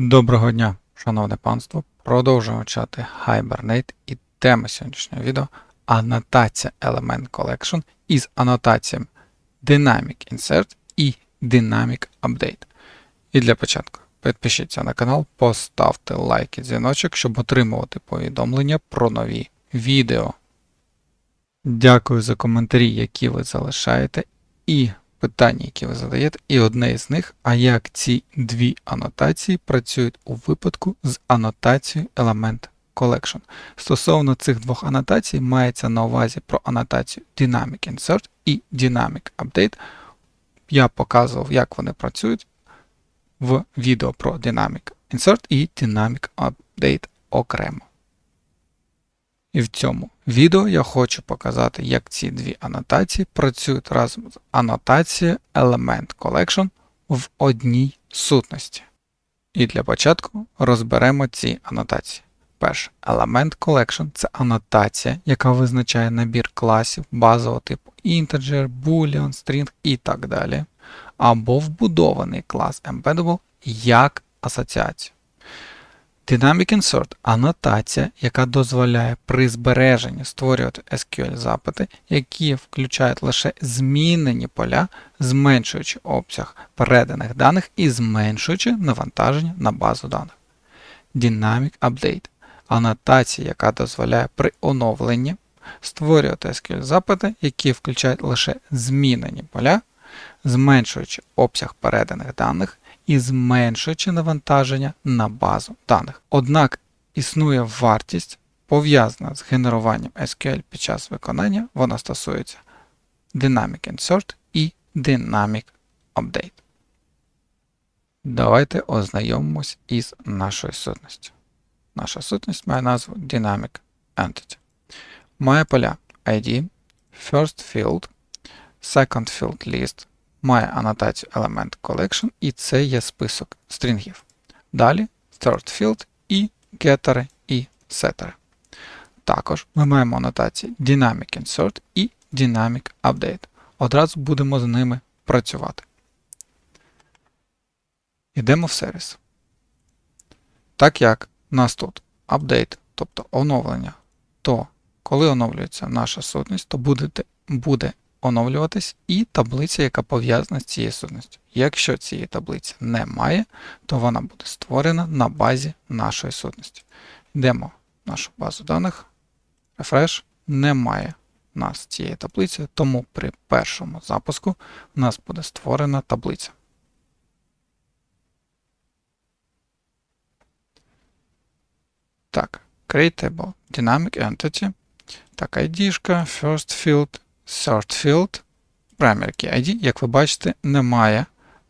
Доброго дня, шановне панство. Продовжуємо вчати Hibernate і тема сьогоднішнього відео анотація Element Collection із анотаціями Dynamic Insert і Dynamic Update. І для початку підпишіться на канал, поставте лайк і дзвіночок, щоб отримувати повідомлення про нові відео. Дякую за коментарі, які ви залишаєте, і питання, які ви задаєте, і одне із них, а як ці дві анотації працюють у випадку з анотацією Element Collection. Стосовно цих двох анотацій, мається на увазі про анотацію Dynamic Insert і Dynamic Update. Я показував, як вони працюють в відео про Dynamic Insert і Dynamic Update окремо. І в цьому відео я хочу показати, як ці дві анотації працюють разом з анотацією Element Collection в одній сутності. І для початку розберемо ці анотації. Перше, Element Collection це анотація, яка визначає набір класів базового типу integer, boolean, string і так далі, або вбудований клас Embeddable як асоціацію. Dynamic Insert анотація, яка дозволяє при збереженні створювати SQL-запити, які включають лише змінені поля, зменшуючи обсяг переданих даних і зменшуючи навантаження на базу даних. Dynamic Update анотація, яка дозволяє при оновленні створювати SQL-запити, які включають лише змінені поля, зменшуючи обсяг переданих даних і зменшуючи навантаження на базу даних. Однак існує вартість, пов'язана з генеруванням SQL під час виконання, вона стосується Dynamic Insert і Dynamic Update. Давайте ознайомимось із нашою сутністю. Наша сутність має назву Dynamic Entity. Має поля ID, First Field, Second Field List, має анотацію Element Collection, і це є список стрінгів. Далі Third Field і гетери і сетери. Також ми маємо анотації Dynamic Insert і Dynamic Update. Одразу будемо з ними працювати. Йдемо в сервіс. Так як у нас тут апдейт, тобто оновлення, то коли оновлюється наша сутність, то буде, буде оновлюватись і таблиця, яка пов'язана з цією сутністю. Якщо цієї таблиці немає, то вона буде створена на базі нашої сутності. Йдемо в нашу базу даних. Refresh. Немає у нас цієї таблиці, тому при першому запуску у нас буде створена таблиця. Так, Create Table, Dynamic Entity. Так, ID, First Field, Third Field, Primary Key ID, як ви бачите, немає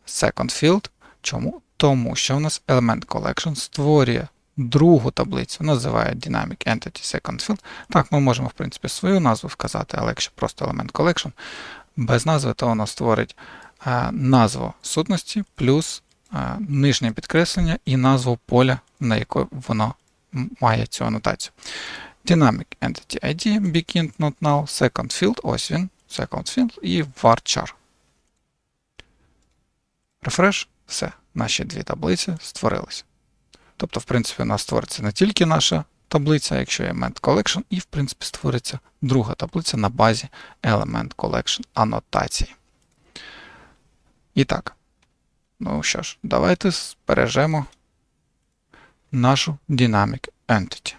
Second Field. Чому? Тому що у нас Element Collection створює другу таблицю, називає Dynamic Entity Second Field. Так, ми можемо, в принципі, свою назву вказати, але якщо просто Element Collection без назви, то воно створить а, назву сутності плюс а, нижнє підкреслення і назву поля, на яке воно має цю анотацію. Dynamic Entity ID, Begin Not Now, Second Field, ось він, Second Field і varchar. Refresh, все, наші дві таблиці створилися. Тобто, в принципі, у нас створиться не тільки наша таблиця, якщо є Element Collection, і, в принципі, створиться друга таблиця на базі Element Collection анотації. І так, ну що ж, давайте збережемо нашу Dynamic Entity.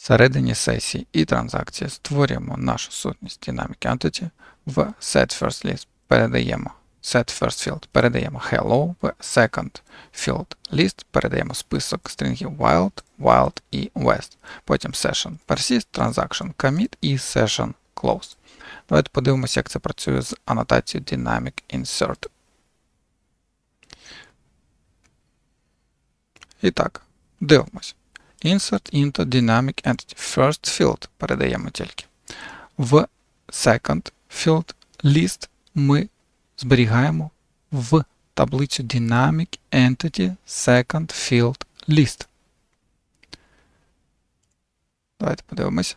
Всередині сесії і транзакції створюємо нашу сутність Dynamic Entity в setFirstList передаємо setFirstField передаємо hello, в second field list передаємо список стрінгів wild, wild і west. Потім session persist, transaction commit і session close. Давайте подивимося, як це працює з анотацією Dynamic Insert. І так, дивимося. Insert into Dynamic Entity. First field передаємо тільки. В Second field list ми зберігаємо в таблицю Dynamic Entity Second Field List. Давайте подивимося.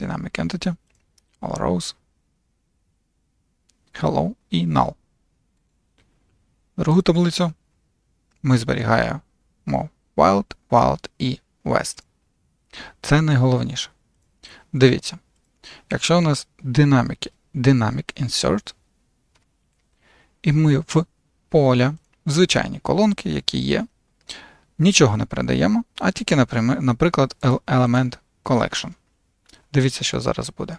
Dynamic Entity. All rows. Hello і null. Другу таблицю ми зберігаємо wild, wild і west. Це найголовніше. Дивіться, якщо у нас динаміки, dynamic insert, і ми в поля, в звичайні колонки, які є, нічого не передаємо, а тільки, наприклад, елемент collection. Дивіться, що зараз буде.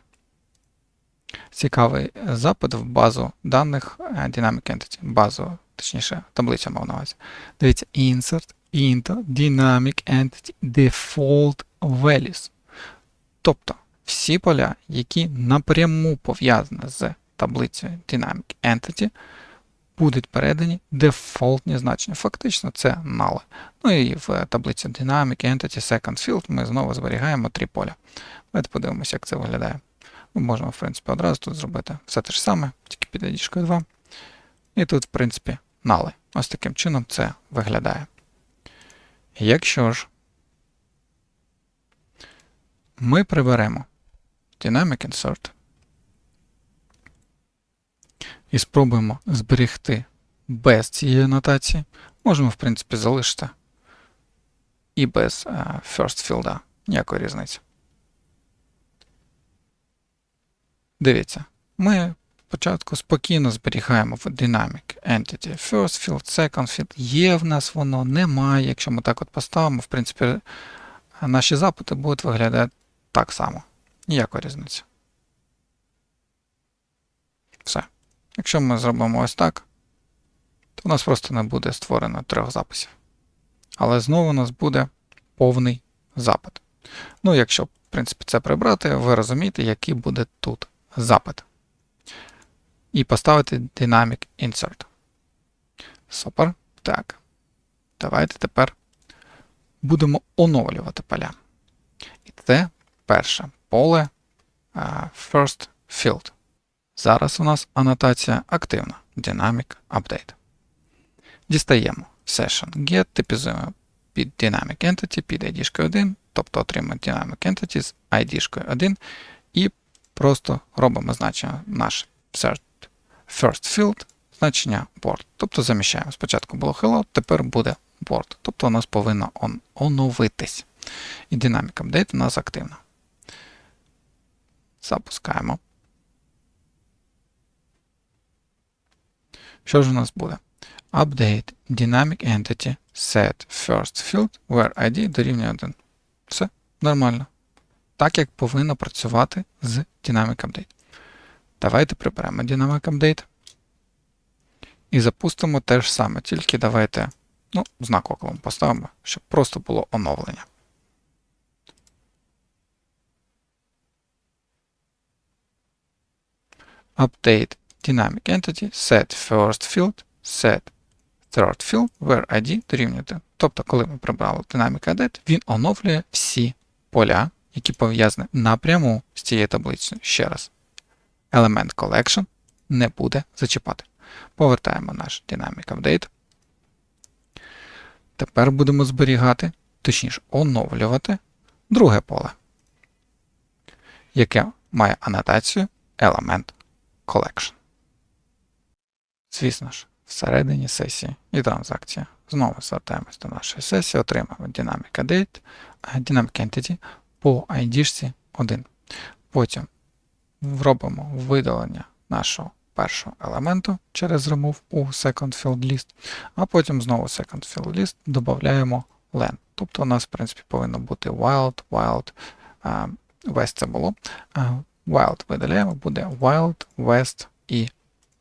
Цікавий е, запит в базу даних е, Dynamic Entity, базу, точніше, таблицю мав на увазі. Дивіться, insert into Dynamic Entity Default Values. Тобто всі поля, які напряму пов'язані з таблицею Dynamic Entity, будуть передані дефолтні значення. Фактично це null. Ну і в таблиці Dynamic Entity Second Field ми знову зберігаємо три поля. Давайте подивимося, як це виглядає. Ми можемо, в принципі, одразу тут зробити все те ж саме, тільки під ID 2. І тут, в принципі, нали. Ось таким чином це виглядає. Якщо ж? Ми приберемо. Dynamic Insert і спробуємо зберегти без цієї анотації, можемо, в принципі, залишити. І без е, first field, ніякої різниці. Дивіться, ми спочатку спокійно зберігаємо в Dynamic Entity First Field, Second Field. Є в нас воно, немає. Якщо ми так от поставимо, в принципі, наші запити будуть виглядати так само. Ніякої різниці. Все. Якщо ми зробимо ось так, то у нас просто не буде створено трьох записів. Але знову у нас буде повний запит. Ну, якщо, в принципі, це прибрати, ви розумієте, який буде тут запит. І поставити Dynamic Insert. Супер. Так. Давайте тепер будемо оновлювати поля. І це перше поле First Field. Зараз у нас анотація активна. Dynamic Update. Дістаємо Session Get, типізуємо під Dynamic Entity, під ID 1, тобто отримуємо Dynamic Entity з ID 1 і просто робимо значення наш First Field, значення board. Тобто заміщаємо. Спочатку було hello, тепер буде board. Тобто у нас повинно он, оновитись. І Dynamic Update у нас активна. Запускаємо. Що ж у нас буде? Update Dynamic Entity Set First Field where ID дорівнює 1. Все нормально. Так як повинно працювати з Dynamic Update. Давайте приберемо Dynamic Update. І запустимо те ж саме, тільки давайте ну, знак околом поставимо, щоб просто було оновлення. Update Dynamic Entity, set first field, set third field, where ID дорівнює. Тобто, коли ми прибрали Dynamic Update, він оновлює всі поля, які пов'язані напряму з цією таблицею. Ще раз. Element Collection не буде зачіпати. Повертаємо наш Dynamic Update. Тепер будемо зберігати, точніше, оновлювати друге поле, яке має анотацію Element Collection. Звісно ж, всередині сесії і транзакція. Знову звертаємось до нашої сесії, отримаємо Dynamic Update, Dynamic Entity по ID 1. Потім робимо видалення нашого першого елементу через remove у second field list, а потім знову second field list додаємо len. Тобто у нас, в принципі, повинно бути wild, wild, west це було. Uh, wild видаляємо, буде wild, west і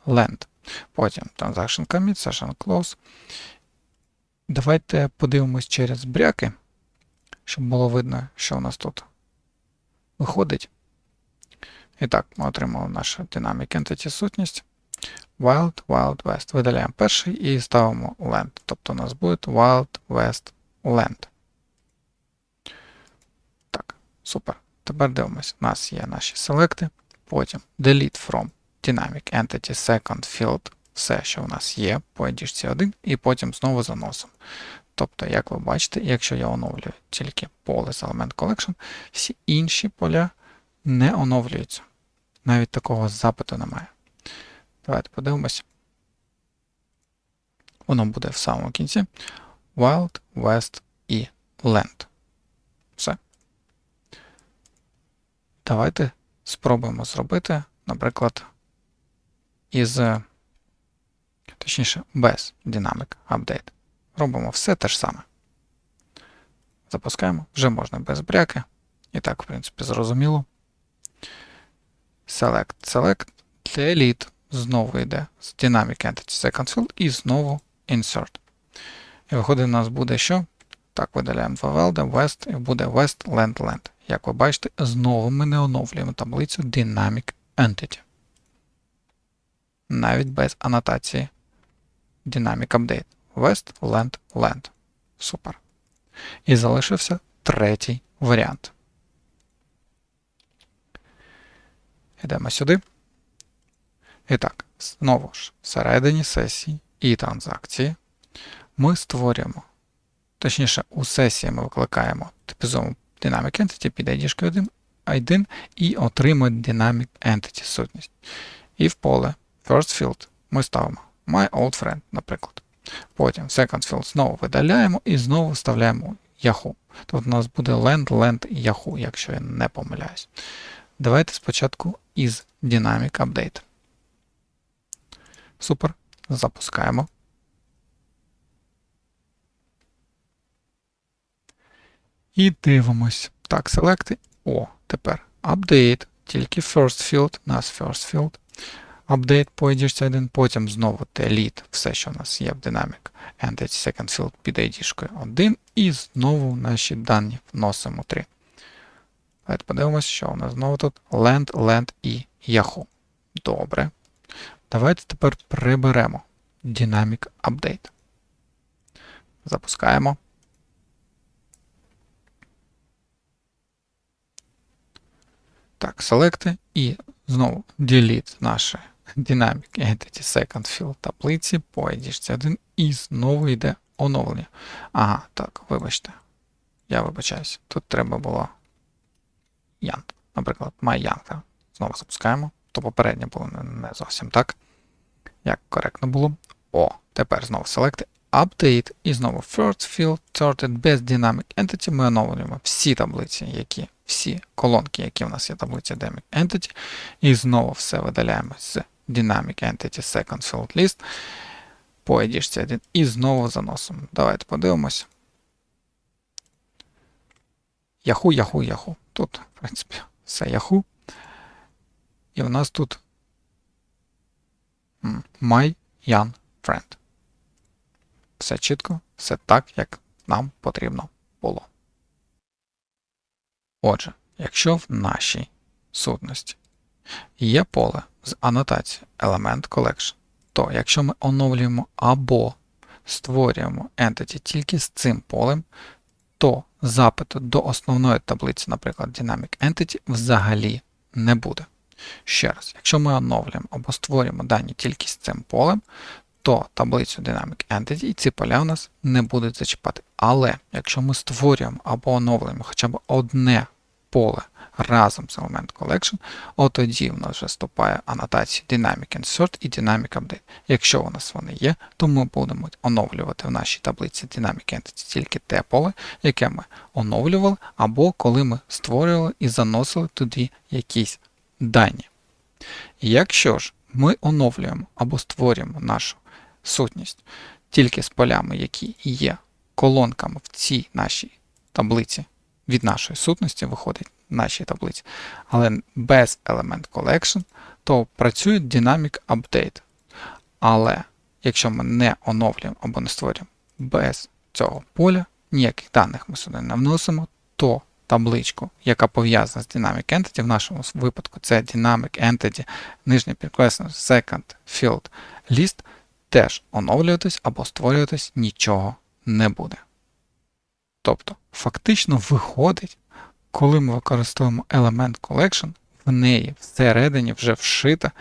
land. Потім transaction commit, session close. Давайте подивимось через бряки, щоб було видно, що у нас тут виходить. І так, ми отримали нашу Dynamic Entity сутність. Wild, Wild West. Видаляємо перший і ставимо land. Тобто у нас буде Wild West Land. Так, супер. Тепер дивимося. У нас є наші селекти. Потім delete from Dynamic Entity Second Field. Все, що у нас є по ID 1, і потім знову заносимо. Тобто, як ви бачите, якщо я оновлюю тільки поле з Element Collection, всі інші поля не оновлюються. Навіть такого запиту немає. Давайте подивимося. воно буде в самому кінці. Wild, West і Land. Все. Давайте спробуємо зробити, наприклад, із, точніше, без Dynamic Update. Робимо все те ж саме. Запускаємо, вже можна без бряки. І так, в принципі, зрозуміло. Select, Select, Delete. Знову йде з Dynamic Entity Second Field і знову Insert. І виходить, у нас буде що? Так, видаляємо два West, і буде West, Land, Land. Як ви бачите, знову ми не оновлюємо таблицю Dynamic Entity. Навіть без анотації Dynamic Update. West, Land, Land. Супер. І залишився третій варіант. Йдемо сюди. І так, знову ж, всередині сесії і транзакції ми створюємо, точніше, у сесії ми викликаємо типізову Dynamic Entity під ID 1, 1 і отримуємо Dynamic Entity сутність. І в поле First Field ми ставимо My Old Friend, наприклад. Потім Second Field знову видаляємо і знову вставляємо Yahoo. Тобто у нас буде Land, Land і Yahoo, якщо я не помиляюсь. Давайте спочатку із Dynamic Update. Супер. Запускаємо. І дивимось. Так, селекти. О, тепер Update. Тільки First Field, у нас First Field. Update по ID 1, потім знову delete все, що у нас є в Dynamic Entity Second Field під ID 1. І знову наші дані вносимо 3. Давайте подивимося, що у нас знову тут Land, Land і Yahoo. Добре. Давайте тепер приберемо Dynamic Update. Запускаємо. Так, селекти і знову delete наше Dynamic Entity Second Field таблиці по ID 1 і знову йде оновлення. Ага, так, вибачте. Я вибачаюсь. Тут треба було. Наприклад, MyYoung. Знову запускаємо. То попереднє було не зовсім так. Як коректно було. О, тепер знову селекти Update і знову First Field Sorted без Dynamic Entity. Ми оновлюємо всі таблиці, які, всі колонки, які в нас є таблиця Dynamic Entity. І знову все видаляємо з Dynamic Entity Second Field List. По ID 1 і знову заносимо. Давайте подивимось. Yahoo, Yahoo, Yahoo. Тут, в принципі, все Yahoo. І в нас тут My Young Friend. Все чітко, все так, як нам потрібно було. Отже, якщо в нашій сутності є поле з анотацією Element Collection, то якщо ми оновлюємо або створюємо entity тільки з цим полем, то запиту до основної таблиці, наприклад, Dynamic Entity, взагалі не буде. Ще раз, якщо ми оновлюємо або створюємо дані тільки з цим полем, то таблицю Dynamic Entity і ці поля у нас не будуть зачіпати. Але якщо ми створюємо або оновлюємо хоча б одне поле разом з Element Collection, от тоді в нас вже вступає анотації Dynamic Insert і Dynamic Update. Якщо у нас вони є, то ми будемо оновлювати в нашій таблиці Dynamic Entity тільки те поле, яке ми оновлювали, або коли ми створювали і заносили туди якісь дані. Якщо ж ми оновлюємо або створюємо нашу сутність тільки з полями, які є колонками в цій нашій таблиці, від нашої сутності виходить нашій таблиці, але без Element Collection, то працює Dynamic Update. Але якщо ми не оновлюємо або не створюємо без цього поля, ніяких даних ми сюди не вносимо, то табличку, яка пов'язана з Dynamic Entity, в нашому випадку це Dynamic Entity, нижнє підкреслення Second Field List, теж оновлюватись або створюватись нічого не буде. Тобто, фактично виходить, коли ми використовуємо Element Collection, в неї всередині вже вшита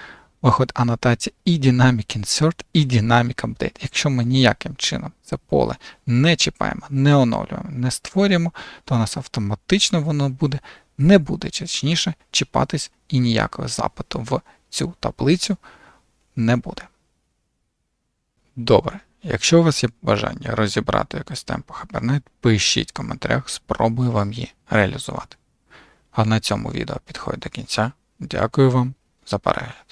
виходить анотація і Dynamic Insert, і Dynamic Update. Якщо ми ніяким чином це поле не чіпаємо, не оновлюємо, не створюємо, то у нас автоматично воно буде, не буде точніше чіпатись і ніякого запиту в цю таблицю не буде. Добре. Якщо у вас є бажання розібрати якось темпо Hibernate, пишіть в коментарях, спробую вам її реалізувати. А на цьому відео підходить до кінця. Дякую вам за перегляд.